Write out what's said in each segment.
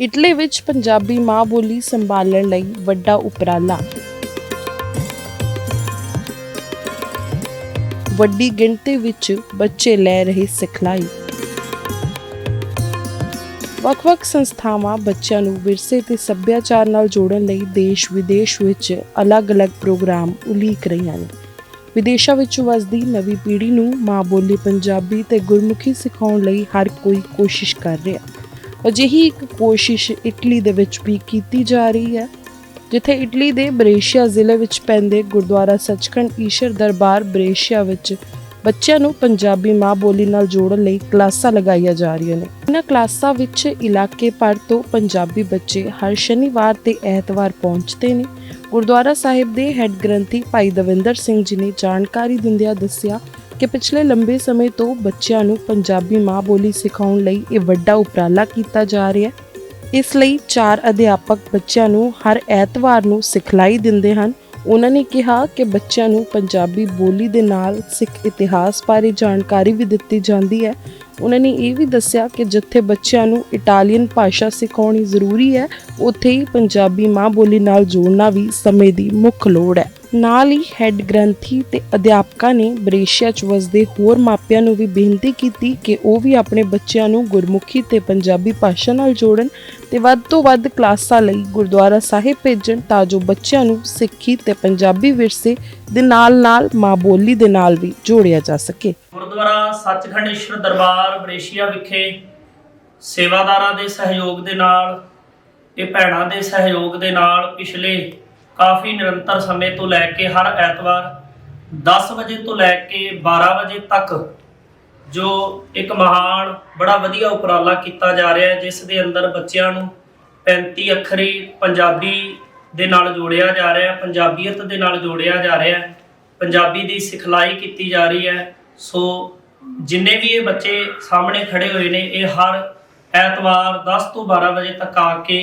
Italy ਵਿੱਚ ਪੰਜਾਬੀ ਮਾਂ ਬੋਲੀ ਸੰਭਾਲਣ ਲਈ ਵੱਡਾ ਉਪਰਾਲਾ। ਵੱਡੀ ਗਿਣਤੀ ਵਿੱਚ ਬੱਚੇ ਲੈ ਰਹੇ ਸਿਖਲਾਈ। ਵੱਖ-ਵੱਖ ਸੰਸਥਾਵਾਂ ਬੱਚਿਆਂ ਨੂੰ ਵਿਰਸੇ ਤੇ ਸੱਭਿਆਚਾਰ ਨਾਲ ਜੋੜਨ ਲਈ ਦੇਸ਼ ਵਿਦੇਸ਼ ਵਿੱਚ ਅਲੱਗ-ਅਲੱਗ ਪ੍ਰੋਗਰਾਮ ਉਲੀਕ ਰਹੀਆਂ ਨੇ। ਵਿਦੇਸ਼ਾਂ ਵਿੱਚ ਵਸਦੀ ਨਵੀਂ ਪੀੜ੍ਹੀ ਨੂੰ ਮਾਂ ਬੋਲੀ ਪੰਜਾਬੀ ਤੇ ਗੁਰਮੁਖੀ ਸਿਖਾਉਣ ਲਈ ਹਰ ਕੋਈ ਕੋਸ਼ਿਸ਼ ਕਰ ਰਿਹਾ। ਅਜਿਹੀ ਇੱਕ ਕੋਸ਼ਿਸ਼ ਇਟਲੀ ਦੇ ਵਿੱਚ ਵੀ ਕੀਤੀ ਜਾ ਰਹੀ ਹੈ, ਜਿੱਥੇ ਇਟਲੀ ਦੇ ਬਰੇਸ਼ੀਆ ਜ਼ਿਲ੍ਹੇ ਵਿੱਚ ਪੈਂਦੇ ਗੁਰਦੁਆਰਾ ਸੱਚਖੰਡ ਈਸ਼ਰ ਦਰਬਾਰ ਬਰੇਸ਼ੀਆ ਵਿੱਚ ਬੱਚਿਆਂ ਨੂੰ ਪੰਜਾਬੀ ਮਾਂ ਬੋਲੀ ਨਾਲ ਜੋੜਨ ਲਈ ਕਲਾਸਾਂ ਲਗਾਈਆਂ ਜਾ ਰਹੀਆਂ ਨੇ। ਇਹਨਾਂ ਕਲਾਸਾਂ ਵਿੱਚ ਇਲਾਕੇ ਭਰ ਤੋਂ ਪੰਜਾਬੀ ਬੱਚੇ ਹਰ ਸ਼ਨੀਵਾਰ ਤੇ ਐਤਵਾਰ ਪਹੁੰਚਦੇ ਨੇ। ਗੁਰਦੁਆਰਾ ਸਾਹਿਬ ਦੇ ਹੈੱਡ ਗ੍ਰੰਥੀ ਭਾਈ ਦਵਿੰਦਰ ਸਿੰਘ ਜੀ ਨੇ ਜਾਣਕਾਰੀ ਦਿੰਦਿਆਂ ਦੱਸਿਆ ਕਿ ਪਿਛਲੇ ਲੰਬੇ ਸਮੇਂ ਤੋਂ ਬੱਚਿਆਂ ਨੂੰ ਪੰਜਾਬੀ ਮਾਂ ਬੋਲੀ ਸਿਖਾਉਣ ਲਈ ਇਹ ਵੱਡਾ ਉਪਰਾਲਾ ਕੀਤਾ ਜਾ ਰਿਹਾ ਹੈ। ਇਸ ਲਈ ਚਾਰ ਅਧਿਆਪਕ ਬੱਚਿਆਂ ਨੂੰ ਹਰ ਐਤਵਾਰ ਨੂੰ ਸਿਖਲਾਈ ਦਿੰਦੇ ਹਨ। ਉਹਨਾਂ ਨੇ ਕਿਹਾ ਕਿ ਬੱਚਿਆਂ ਨੂੰ ਪੰਜਾਬੀ ਬੋਲੀ ਦੇ ਨਾਲ ਸਿੱਖ ਇਤਿਹਾਸ ਬਾਰੇ ਜਾਣਕਾਰੀ ਵੀ ਦਿੱਤੀ ਜਾਂਦੀ ਹੈ। ਉਹਨਾਂ ਨੇ ਇਹ ਵੀ ਦੱਸਿਆ ਕਿ ਜਿੱਥੇ ਬੱਚਿਆਂ ਨੂੰ ਇਟਾਲੀਅਨ ਭਾਸ਼ਾ ਸਿਖਾਉਣੀ ਜ਼ਰੂਰੀ ਹੈ, ਉੱਥੇ ਹੀ ਪੰਜਾਬੀ ਮਾਂ ਬੋਲੀ ਨਾਲ ਜੋੜਨਾ ਵੀ ਸਮੇਂ ਦੀ ਮੁੱਖ ਲੋੜ ਹੈ। ਨਾਲ ਹੀ ਹੈੱਡ ਗ੍ਰੰਥੀ ਤੇ ਅਧਿਆਪਕਾਂ ਨੇ ਬਰੇਸ਼ੀਆ ਚ ਵਸਦੇ ਹੋਰ ਮਾਪਿਆਂ ਨੂੰ ਵੀ ਬੇਨਤੀ ਕੀਤੀ ਕਿ ਉਹ ਵੀ ਆਪਣੇ ਬੱਚਿਆਂ ਨੂੰ ਗੁਰਮੁਖੀ ਤੇ ਪੰਜਾਬੀ ਭਾਸ਼ਾ ਨਾਲ ਜੋੜਨ ਤੇ ਵੱਧ ਤੋਂ ਵੱਧ ਕਲਾਸਾਂ ਲਈ ਗੁਰਦੁਆਰਾ ਸਾਹਿਬ ਭੇਜਣ ਤਾਂ ਜੋ ਬੱਚਿਆਂ ਨੂੰ ਸਿੱਖੀ ਤੇ ਪੰਜਾਬੀ ਵਿਰਸੇ ਦੇ ਨਾਲ-ਨਾਲ ਮਾਂ ਬੋਲੀ ਦੇ ਨਾਲ ਵੀ ਜੋੜਿਆ ਜਾ ਸਕੇ। ਗੁਰਦੁਆਰਾ ਸੱਚਖੰਡ ਈਸ਼ਵਰ ਦਰਬਾਰ ਬਰੇਸ਼ੀਆ ਵਿਖੇ ਸੇਵਾਦਾਰਾਂ ਦੇ ਸਹਿਯੋਗ ਦੇ ਨਾਲ ਇਹ ਭੈਣਾਂ ਦੇ ਸਹਿਯੋਗ ਦੇ ਨਾਲ ਪਿਛਲੇ ਕਾਫੀ ਨਿਰੰਤਰ ਸਮੇਂ ਤੋਂ ਲੈ ਕੇ ਹਰ ਐਤਵਾਰ 10 ਵਜੇ ਤੋਂ ਲੈ ਕੇ 12 ਵਜੇ ਤੱਕ ਜੋ ਇੱਕ ਮਹਾਨ, ਬੜਾ ਵਧੀਆ ਉਪਰਾਲਾ ਕੀਤਾ ਜਾ ਰਿਹਾ ਹੈ, ਜਿਸ ਦੇ ਅੰਦਰ ਬੱਚਿਆਂ ਨੂੰ 35 ਅੱਖਰੀ ਪੰਜਾਬੀ ਦੇ ਨਾਲ ਜੋੜਿਆ ਜਾ ਰਿਹਾ ਹੈ, ਪੰਜਾਬੀਅਤ ਦੇ ਨਾਲ ਜੋੜਿਆ ਜਾ ਰਿਹਾ ਹੈ, ਪੰਜਾਬੀ ਦੀ ਸਿਖਲਾਈ ਕੀਤੀ ਜਾ ਰਹੀ ਹੈ। ਸੋ ਜਿੰਨੇ ਵੀ ਇਹ ਬੱਚੇ ਸਾਹਮਣੇ ਖੜੇ ਹੋਏ ਨੇ, ਇਹ ਹਰ ਐਤਵਾਰ 10 ਤੋਂ 12 ਵਜੇ ਤੱਕ ਆ ਕੇ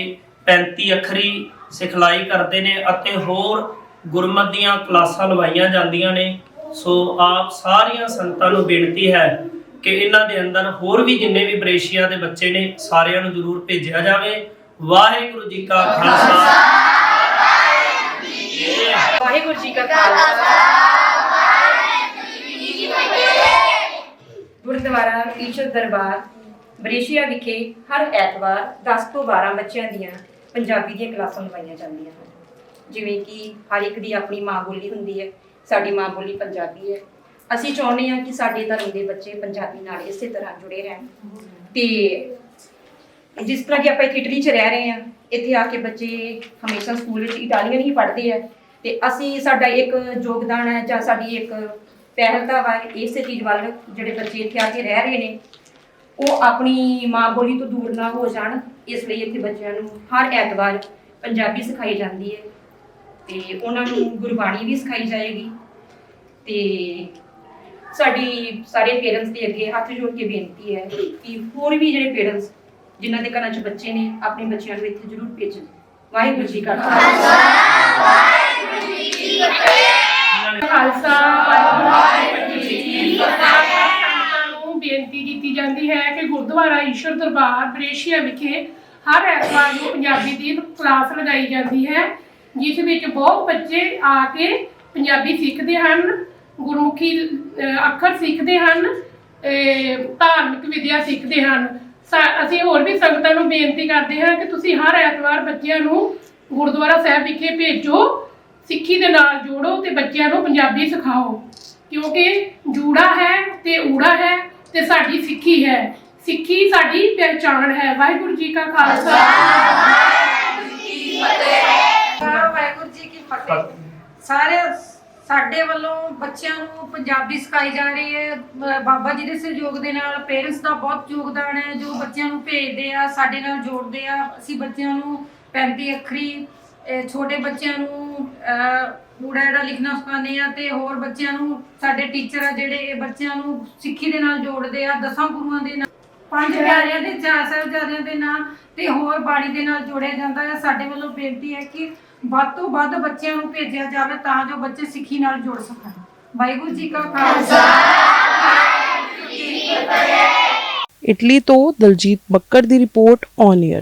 35 ਅੱਖਰੀ ਸਿਖਲਾਈ ਕਰਦੇ ਨੇ ਅਤੇ ਹੋਰ ਗੁਰਮਤ ਦੀਆਂ ਕਲਾਸਾਂ ਲਵਾਈਆਂ ਜਾਂਦੀਆਂ ਨੇ। ਸੋ ਆਪ ਸਾਰੀਆਂ ਸੰਗਤਾਂ ਨੂੰ ਬੇਨਤੀ ਹੈ ਕਿ ਇਹਨਾਂ ਦੇ ਅੰਦਰ ਹੋਰ ਵੀ ਜਿੰਨੇ ਵੀ ਬਰੇਸ਼ੀਆ ਦੇ ਬੱਚੇ ਨੇ, ਸਾਰਿਆਂ ਨੂੰ ਜ਼ਰੂਰ ਭੇਜਿਆ ਜਾਵੇ। ਵਾਹਿਗੁਰੂ ਜੀ ਕਾ ਖਾਲਸਾ। ਵਾਹਿਗੁਰੂ ਜੀ ਕਾ ਖਾਲਸਾ। ਗੁਰਦੁਆਰਾ ਈਸ਼ਰ ਦਰਬਾਰ, ਬਰੇਸ਼ੀਆ ਵਿਖੇ ਹਰ ਐਤਵਾਰ 10 ਤੋਂ 12 ਬੱਚਿਆਂ ਦੀਆਂ ਪੰਜਾਬੀ ਦੀਆਂ ਕਲਾਸਾਂ ਲਵਾਈਆਂ ਜਾਂਦੀਆਂ ਹਨ। ਜਿਵੇਂ ਕਿ ਹਰ ਇੱਕ ਦੀ ਆਪਣੀ ਮਾਂ ਬੋਲੀ ਹੁੰਦੀ ਹੈ, ਸਾਡੀ ਮਾਂ ਬੋਲੀ ਪੰਜਾਬੀ ਹੈ। ਅਸੀਂ ਚਾਹੁੰਦੇ ਹਾਂ ਕਿ ਸਾਡੇ ਧਰਮ ਦੇ ਬੱਚੇ ਪੰਜਾਬੀ ਨਾਲ ਇਸੇ ਤਰ੍ਹਾਂ ਜੁੜੇ ਰਹਿਣ। ਤੇ ਜਿਸ ਤਰ੍ਹਾਂ ਕਿ ਆਪਾਂ ਇੱਥੇ ਇਟਲੀ 'ਚ ਰਹਿ ਰਹੇ ਹਾਂ, ਇੱਥੇ ਆ ਕੇ ਬੱਚੇ ਹਮੇਸ਼ਾ ਸਕੂਲ ਵਿੱਚ ਇਟਾਲੀਅਨ ਹੀ ਪੜ੍ਹਦੇ ਆ। ਤੇ ਅਸੀਂ ਸਾਡਾ ਇੱਕ ਯੋਗਦਾਨ ਹੈ ਜਾਂ ਸਾਡੀ ਇੱਕ ਪਹਿਲਤਾ ਵਾ, ਇਸੇ ਚੀਜ਼ ਵੱਲ ਜਿਹੜੇ ਬੱਚੇ ਇੱਥੇ ਆ ਕੇ ਰਹਿ ਰਹੇ ਨੇ ਉਹ ਆਪਣੀ ਮਾਂ ਬੋਲੀ ਤੋਂ ਦੂਰ ਨਾ ਹੋ ਜਾਣ, ਇਸ ਲਈ ਇੱਥੇ ਬੱਚਿਆਂ ਨੂੰ ਹਰ ਐਤਵਾਰ ਪੰਜਾਬੀ ਸਿਖਾਈ ਜਾਂਦੀ ਹੈ। ਤੇ ਉਹਨਾਂ ਨੂੰ ਗੁਰਬਾਣੀ ਵੀ ਸਿਖਾਈ ਜਾਏਗੀ। ਤੇ ਸਾਡੀ ਸਾਰੇ ਪੇਰੈਂਟਸ ਦੇ ਅੱਗੇ ਹੱਥ ਜੋੜ ਕੇ ਬੇਨਤੀ ਹੈ ਕਿ ਹੋਰ ਵੀ ਜਿਹੜੇ ਪੇਰੈਂਟਸ ਜਿਨ੍ਹਾਂ ਦੇ ਘਰਾਂ 'ਚ ਬੱਚੇ ਨੇ, ਆਪਣੇ ਬੱਚਿਆਂ ਨੂੰ ਇੱਥੇ ਜ਼ਰੂਰ ਭੇਜਣ। ਵਾਹਿਗੁਰੂ ਜੀ ਕਾ ਖਾਲਸਾ। ਖਾਲਸਾ ਗੁਰਦੁਆਰਾ ਈਸ਼ਵਰ ਦਰਬਾਰ ਬਰੇਸ਼ੀਆ ਵਿਖੇ ਹਰ ਐਤਵਾਰ ਨੂੰ ਪੰਜਾਬੀ ਦੀ ਕਲਾਸ ਲਗਾਈ ਜਾਂਦੀ ਹੈ, ਜਿਸ ਵਿੱਚ ਬਹੁਤ ਬੱਚੇ ਆ ਕੇ ਪੰਜਾਬੀ ਸਿੱਖਦੇ ਹਨ, ਗੁਰਮੁਖੀ ਅੱਖਰ ਸਿੱਖਦੇ ਹਨ ਧਾਰਮਿਕ ਵਿਦਿਆ ਸਿੱਖਦੇ ਹਨ। ਅਸੀਂ ਹੋਰ ਵੀ ਸੰਗਤਾਂ ਨੂੰ ਬੇਨਤੀ ਕਰਦੇ ਹਾਂ ਕਿ ਤੁਸੀਂ ਹਰ ਐਤਵਾਰ ਬੱਚਿਆਂ ਨੂੰ ਗੁਰਦੁਆਰਾ ਸਾਹਿਬ ਵਿਖੇ ਭੇਜੋ, ਸਿੱਖੀ ਦੇ ਨਾਲ ਜੋੜੋ ਤੇ ਬੱਚਿਆਂ ਨੂੰ ਪੰਜਾਬੀ ਸਿਖਾਓ। ਕਿਉਂਕਿ ਜੂੜਾ ਹੈ ਤੇ ਊੜਾ ਹੈ ਤੇ ਸਾਡੀ ਸਿੱਖੀ ਹੈ। ਸਿੱਖੀ ਸਾਡੀ ਪਹਿਚਾਣ ਹੈ। ਵਾਹਿਗੁਰੂ ਜੀ ਕਾ ਖਾਲਸਾ। ਵਾਹਿਗੁਰੂ ਜੀ ਕੀ ਫਤਿਹ। ਸਾਰੇ ਸਾਡੇ ਵੱਲੋਂ ਬੱਚਿਆਂ ਨੂੰ ਪੰਜਾਬੀ ਸਿਖਾਈ ਜਾ ਰਹੀ ਹੈ। ਬਾਬਾ ਜੀ ਦੇ ਸਹਿਯੋਗ ਦੇ ਨਾਲ ਪੇਰੈਂਟਸ ਦਾ ਬਹੁਤ ਯੋਗਦਾਨ ਹੈ, ਜੋ ਬੱਚਿਆਂ ਨੂੰ ਭੇਜਦੇ ਆ, ਸਾਡੇ ਨਾਲ ਜੋੜਦੇ ਆ। ਅਸੀਂ ਬੱਚਿਆਂ ਨੂੰ 35 ਅੱਖਰੀ ਛੋਟੇ ਬੱਚਿਆਂ ਨੂੰ ਊੜਾ ਐੜਾ ਲਿਖਣਾ ਸਿਖਾਉਂਦੇ ਆ ਤੇ ਹੋਰ ਬੱਚਿਆਂ ਨੂੰ, ਸਾਡੇ ਟੀਚਰ ਆ ਜਿਹੜੇ, ਇਹ ਬੱਚਿਆਂ ਨੂੰ ਸਿੱਖੀ ਦੇ ਨਾਲ ਜੋੜਦੇ ਆ, ਦਸਾਂ ਗੁਰੂਆਂ ਦੇ ਨਾਲ। ਪੰਜ ਪਿਆਰਿਆਂ ਦੇ ਚਾਰ ਸਾਹਿਬਜ਼ਾਦਿਆਂ ਦੇ ਨਾਂ ਤੇ ਹੋਰ ਬਾਣੀ ਦੇ ਨਾਲ ਜੋੜਿਆ ਜਾਂਦਾ ਹੈ। ਸਾਡੇ ਵੱਲੋਂ ਬੇਨਤੀ ਹੈ ਕਿ ਵੱਧ ਤੋਂ ਵੱਧ ਬੱਚਿਆਂ ਨੂੰ ਭੇਜਿਆ ਜਾਵੇ ਤਾਂ ਜੋ ਬੱਚੇ ਸਿੱਖੀ ਨਾਲ ਜੁੜ ਸਕਣ। ਵਾਹਿਗੁਰੂ ਜੀ ਕਾ ਖਾਲਸਾ। ਇਟਲੀ ਤੋਂ ਦਲਜੀਤ ਬੱਕਰ ਦੀ ਰਿਪੋਰਟ ਔਨ 에ਅਰ